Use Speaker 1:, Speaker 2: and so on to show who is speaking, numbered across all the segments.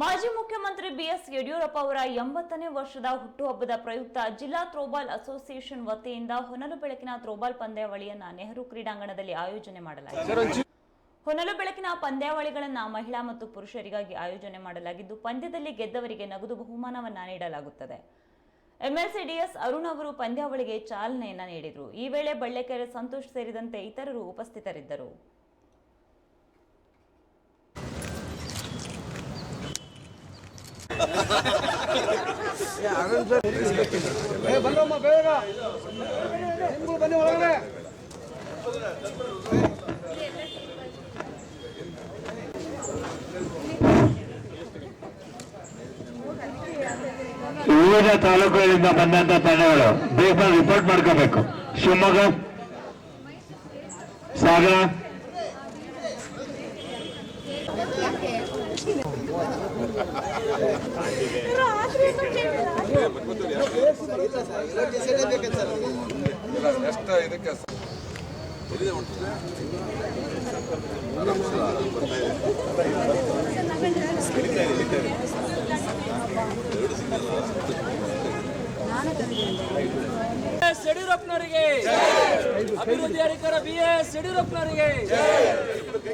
Speaker 1: ಮಾಜಿ ಮುಖ್ಯಮಂತ್ರಿ ಬಿಎಸ್ ಯಡಿಯೂರಪ್ಪ ಅವರ ಎಂಬತ್ತನೇ ವರ್ಷದ ಹುಟ್ಟುಹಬ್ಬದ ಪ್ರಯುಕ್ತ ಜಿಲ್ಲಾ ಥ್ರೋಬಾಲ್ ಅಸೋಸಿಯೇಷನ್ ವತಿಯಿಂದ ಹೊನಲು ಬೆಳಕಿನ ಥ್ರೋಬಾಲ್ ಪಂದ್ಯಾವಳಿಯನ್ನ ನೆಹರು ಕ್ರೀಡಾಂಗಣದಲ್ಲಿ ಆಯೋಜನೆ ಮಾಡಲಾಗಿದೆ. ಹೊನಲು ಬೆಳಕಿನ ಪಂದ್ಯಾವಳಿಗಳನ್ನ ಮಹಿಳಾ ಮತ್ತು ಪುರುಷರಿಗಾಗಿ ಆಯೋಜನೆ ಮಾಡಲಾಗಿದ್ದು, ಪಂದ್ಯದಲ್ಲಿ ಗೆದ್ದವರಿಗೆ ನಗದು ಬಹುಮಾನವನ್ನ ನೀಡಲಾಗುತ್ತದೆ. ಎಂಎಲ್ಸಿ ಡಿಎಸ್ ಅರುಣ್ ಅವರು ಪಂದ್ಯಾವಳಿಗೆ ಚಾಲನೆಯನ್ನ ನೀಡಿದರು. ಈ ವೇಳೆ ಬಳ್ಳೆಕೆರೆ ಸಂತೋಷ್ ಸೇರಿದಂತೆ ಇತರರು ಉಪಸ್ಥಿತರಿದ್ದರು
Speaker 2: ಏ ಬನ್ನಮ್ಮ ಬೇಗ ನಿಮ್ಗಳು ಬನ್ನಿ ಒಳಗಡೆ
Speaker 3: ವಿವಿಧ ತಾಲೂಕುಗಳಿಂದ ಬಂದಂತ ತಂಡಗಳು ಬೇಗ ರಿಪೋರ್ಟ್ ಮಾಡ್ಕೋಬೇಕು. ಶಿವಮೊಗ್ಗ ಸಾಗರ
Speaker 4: ಎಸ್ ಯಡಿಯೂರಪ್ಪನವರಿಗೆ ಅಭಿವೃದ್ಧಿ ಅಧಿಕಾರ ಬಿ ಎಸ್ ಯಡಿಯೂರಪ್ಪನವರಿಗೆ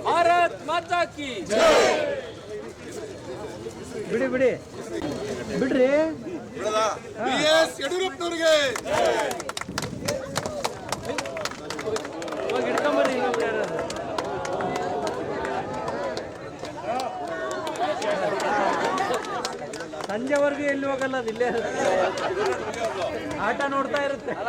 Speaker 4: ಭಾರತ್ ಮಾತಾ ಕಿ
Speaker 2: ಬಿಡಿ ಬಿಡಿ. ಬಿಡ್ರಿ.
Speaker 4: ಯಡಿಯೂರಪ್ಪನವ್ರಿಗೆ. ಹಿಡ್ಕೊಂಬರ್ರಿ ಇನ್ನೊಬ್ರು ಯಾರಾದ್ರು. ಸಂಜೆವರೆಗೂ ಎಲ್ಲಿ ಹೋಗಲ್ಲ ಅದು ಇಲ್ಲೇ. ಆಟ ನೋಡ್ತಾ ಇರುತ್ತೆ. ಅಲ್ಲ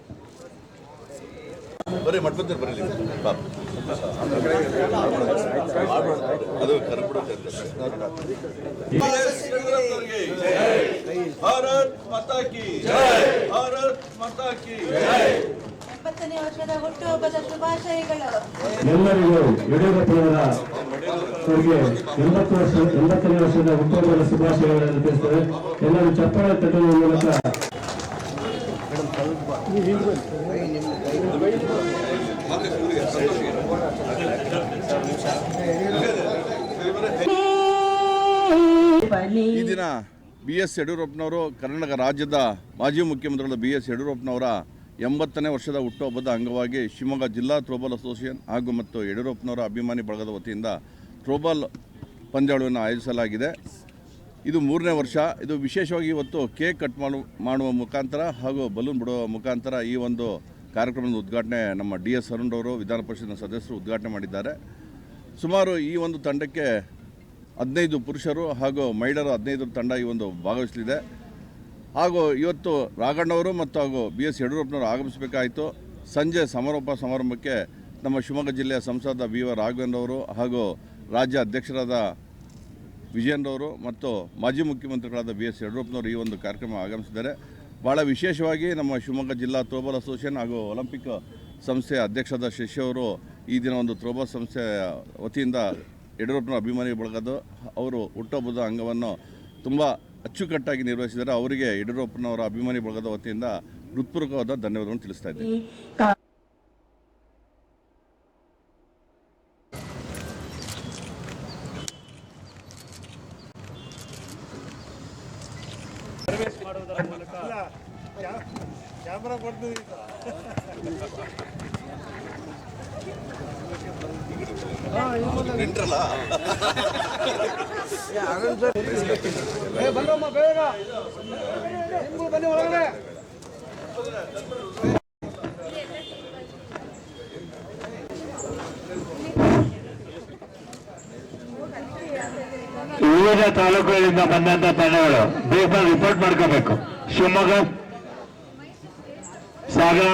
Speaker 5: ಬರೀ ಮಟ್ಬಂದ್ರೆ ಬರಲಿ. ಪಾಪ. ಅದು ಕರ್ಬಿಡುತ್ತೆ ಭಾರತ್ ಮಾತಾ ಕಿ ಭಾರತ್ ಮಾತಾ ಕಿ
Speaker 6: ಎಪ್ಪತ್ತನೇ ವರ್ಷದ ಹುಟ್ಟುಹಬ್ಬದ ಶುಭಾಶಯಗಳು.
Speaker 3: ಎಲ್ಲರಿಗೂ ಯಡಿಯೂರಪ್ಪನವರ ಅವರಿಗೆ ಎಂಬತ್ತು ವರ್ಷ ಎಂಬತ್ತನೇ ವರ್ಷದ ಹುಟ್ಟುಹಬ್ಬದ ಶುಭಾಶಯಗಳನ್ನು ತಿಳಿಸ್ತೇವೆ. ಎಲ್ಲರೂ ಚಪ್ಪಾಳೆ ತಟ್ಟುವ ಮೂಲಕ.
Speaker 5: ಈ ದಿನ ಬಿ ಎಸ್ ಯಡಿಯೂರಪ್ಪನವರು ಕರ್ನಾಟಕ ರಾಜ್ಯದ ಮಾಜಿ ಮುಖ್ಯಮಂತ್ರಿಗಳ ಬಿ ಎಸ್ ಯಡಿಯೂರಪ್ಪನವರ ಎಂಬತ್ತನೇ ವರ್ಷದ ಹುಟ್ಟುಹಬ್ಬದ ಅಂಗವಾಗಿ ಶಿವಮೊಗ್ಗ ಜಿಲ್ಲಾ ಥ್ರೋಬಾಲ್ ಅಸೋಸಿಯೇಷನ್ ಹಾಗೂ ಮತ್ತು ಯಡಿಯೂರಪ್ಪನವರ ಅಭಿಮಾನಿ ಬಳಗದ ವತಿಯಿಂದ ಥ್ರೋಬಾಲ್ ಪಂದ್ಯಾವಳಿಯನ್ನು ಆಯೋಜಿಸಲಾಗಿದೆ. ಇದು ಮೂರನೇ ವರ್ಷ. ಇದು ವಿಶೇಷವಾಗಿ ಇವತ್ತು ಕೇಕ್ ಕಟ್ ಮಾಡು, ಮಾಡುವ ಮುಖಾಂತರ ಹಾಗೂ ಬಲೂನ್ ಬಿಡುವ ಮುಖಾಂತರ ಈ ಒಂದು ಕಾರ್ಯಕ್ರಮದ ಉದ್ಘಾಟನೆ ನಮ್ಮ ಡಿ ಎಸ್ ಅರುಣ್ ಅವರು ವಿಧಾನ ಪರಿಷತ್ನ ಸದಸ್ಯರು ಉದ್ಘಾಟನೆ ಮಾಡಿದ್ದಾರೆ. ಸುಮಾರು ಈ ಒಂದು ತಂಡಕ್ಕೆ ಹದಿನೈದು ಪುರುಷರು ಹಾಗೂ ಮಹಿಳೆಯರು ಹದಿನೈದು ತಂಡ ಈ ಒಂದು ಭಾಗವಹಿಸಲಿದೆ. ಹಾಗೂ ಇವತ್ತು ರಾಘಣ್ಣವರು ಮತ್ತು ಹಾಗೂ ಬಿ ಎಸ್ ಯಡಿಯೂರಪ್ಪನವರು ಆಗಮಿಸಬೇಕಾಯಿತು. ಸಂಜೆ ಸಮಾರೋಪ ಸಮಾರಂಭಕ್ಕೆ ನಮ್ಮ ಶಿವಮೊಗ್ಗ ಜಿಲ್ಲೆಯ ಸಂಸದ ಬಿ ವ ರಾಘವೇಂದ್ರವರು ಹಾಗೂ ರಾಜ್ಯ ಅಧ್ಯಕ್ಷರಾದ ವಿಜಯನ್ರವರು ಮತ್ತು ಮಾಜಿ ಮುಖ್ಯಮಂತ್ರಿಗಳಾದ ಬಿ ಎಸ್ ಯಡಿಯೂರಪ್ಪನವರು ಈ ಒಂದು ಕಾರ್ಯಕ್ರಮ ಆಗಮಿಸಿದ್ದಾರೆ. ಭಾಳ ವಿಶೇಷವಾಗಿ ನಮ್ಮ ಶಿವಮೊಗ್ಗ ಜಿಲ್ಲಾ ಥ್ರೋಬಾಲ್ ಅಸೋಸಿಯೇಷನ್ ಹಾಗೂ ಒಲಿಂಪಿಕ್ ಸಂಸ್ಥೆಯ ಅಧ್ಯಕ್ಷದ ಶಶಿ ಅವರು ಈ ದಿನ ಒಂದು ತ್ರೋಬಾಲ್ ಸಂಸ್ಥೆಯ ವತಿಯಿಂದ ಯಡಿಯೂರಪ್ಪನ ಅಭಿಮಾನಿ ಬಳಗದು ಅವರು ಹುಟ್ಟಹಬ್ಬದ ಅಂಗವನ್ನು ತುಂಬ ಅಚ್ಚುಕಟ್ಟಾಗಿ ನಿರ್ವಹಿಸಿದರೆ ಅವರಿಗೆ ಯಡಿಯೂರಪ್ಪನವರ ಅಭಿಮಾನಿ ಬಳಗದ ವತಿಯಿಂದ ಹೃತ್ಪೂರ್ವಕವಾದ ಧನ್ಯವಾದಗಳನ್ನು ತಿಳಿಸ್ತಾ ಇದ್ದೇನೆ.
Speaker 2: ಕ್ಯಾಮ್ರಾ ಕೊಡ್ತೀವಿ ಏ ಬನ್ನಮ್ಮ ಬೇಗ. ಬನ್ನಿ ಒಳಗಡೆ.
Speaker 3: ವಿವಿಧ ತಾಲೂಕುಗಳಿಂದ ಬಂದಂತ ತಂಡಗಳು ಬೇಗ ರಿಪೋರ್ಟ್ ಮಾಡ್ಕೋಬೇಕು. ಶಿವಮೊಗ್ಗ
Speaker 6: సాగా